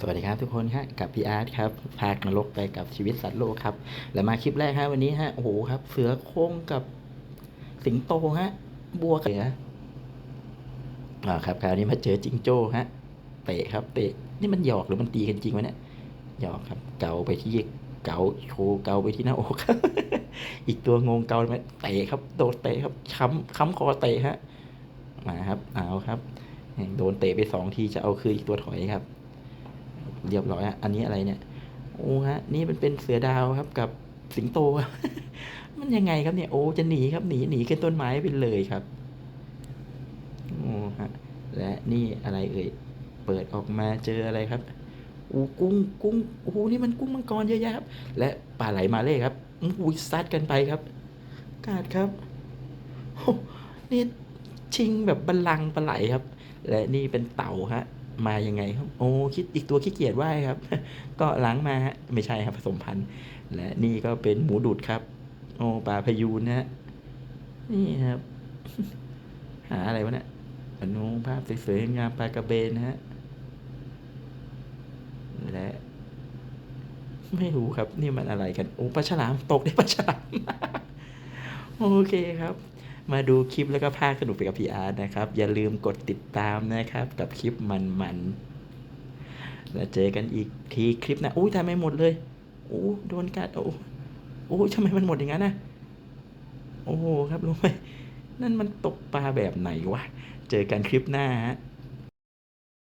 สวัสดีครับทุกคนฮะกับพี่อาร์ตครับพากนรกไปกับชีวิตสัตว์โลกครับ แล้วมาคลิปแรกฮะวันนี้ฮะโอ้โหครับ เสือโคร่งกับสิงโตฮะ บัวกับเสืออ่าครับคราวนี้มาเจอจิงโจ้ฮะเตะครับ เตะนี่มันหยอกหรือมันตีกันจริงวะเนี่ยหยอกครับ เกาไปที่เกาโชว์เกาไปที่หน้าอกอีกตัวงงเกาไหมเตะครับโดนเตะครับค้ำค้ำคอเตะฮะมาครับเอาครับโดนเตะไปสองทีจะเอาคืนอีกตัวถอยครับ เรียบร้อยอะอันนี้อะไรเนี่ยโอ้ฮะนี่มันเป็นเสือดาวครับกับสิงโตครับมันยังไงครับเนี่ยโอ้จะหนีครับหนีหนีขึ้นต้นไม้ไปเลยครับโอ้ฮะและนี่อะไรเอ่ยเปิดออกมาเจออะไรครับอูกุ้งกุ้งโอ้โหนี่มันกุ้งมังกรเยอะแยะครับ และปลาไหลมาเล่ครับอุ้ซัดกันไปครับ กาดครับโอ้นี่ชิงแบบบัลลังก์ปลาไหลครับ และนี่เป็นเต่าฮะ มายังไงครับ โอ้คิดอีกตัวขี้เกียจว่ายครับ ก็ล้างมาฮะไม่ใช่ครับผสมพันธุ์ และนี่ก็เป็นหมูดุดครับ โอ้ปลาพยูนนะฮะนี่ครับ หาอะไรวะเนี่ยอนุภาพสวยๆงามปลากระเบนนะฮะและไม่รู้ครับ นี่มันอะไรกัน โอ้ปลาฉลามตกได้ปลาฉลาม โอเคครับ มาดูคลิปแล้วก็พาสนุกไปกับพี่อาร์ตนะครับ อย่าลืมกดติดตามนะครับ กับคลิปมันๆแล้วเจอกันอีกทีคลิปนะอุ้ยทำไมหมดเลยโอ้โดนกัดโอ้โอ้ทำไมมันหมดอย่างนั้นนะโอ้โหครับรู้ไหมนั่นมันตกปลาแบบไหนวะ เจอกันคลิปหน้าฮะ